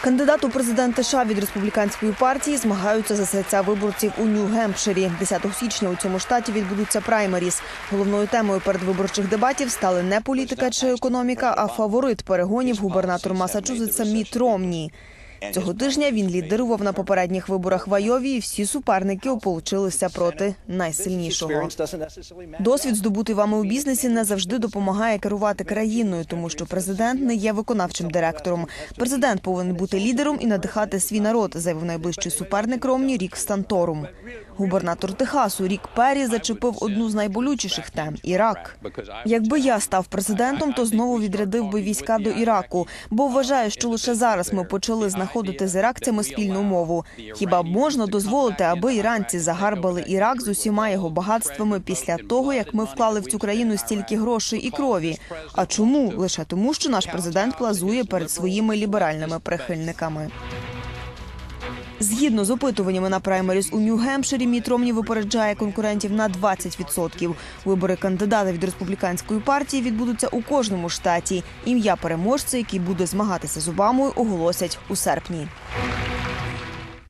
Кандидат у президенти США від республіканської партії змагаються за серця виборців у Нью-Гемпширі. 10 січня у цьому штаті відбудуться праймеріс. Головною темою передвиборчих дебатів стали не політика чи економіка, а фаворит перегонів губернатор Масачусетса Міт Ромні. Цього тижня він лідерував на попередніх виборах в Айові, і всі суперники ополчилися проти найсильнішого. Досвід здобутий вами у бізнесі не завжди допомагає керувати країною, тому що президент не є виконавчим директором. Президент повинен бути лідером і надихати свій народ, заявив найближчий суперник Ромні Рік Станторум. Губернатор Техасу Рік Перрі зачепив одну з найболючіших тем Ірак. Якби я став президентом, то знову відрядив би війська до Іраку, бо вважаю, що лише зараз ми почали знаходити з іракцями спільну мову. Хіба можна дозволити, аби іранці загарбали Ірак з усіма його багатствами після того, як ми вклали в цю країну стільки грошей і крові? А чому лише тому, що наш президент плазує перед своїми ліберальними прихильниками? Згідно з опитуваннями на праймеріс у Нью-Гемпширі, Міт Ромні випереджає конкурентів на 20%. Вибори кандидата від республіканської партії відбудуться у кожному штаті. Ім'я переможця, який буде змагатися з Обамою, оголосять у серпні.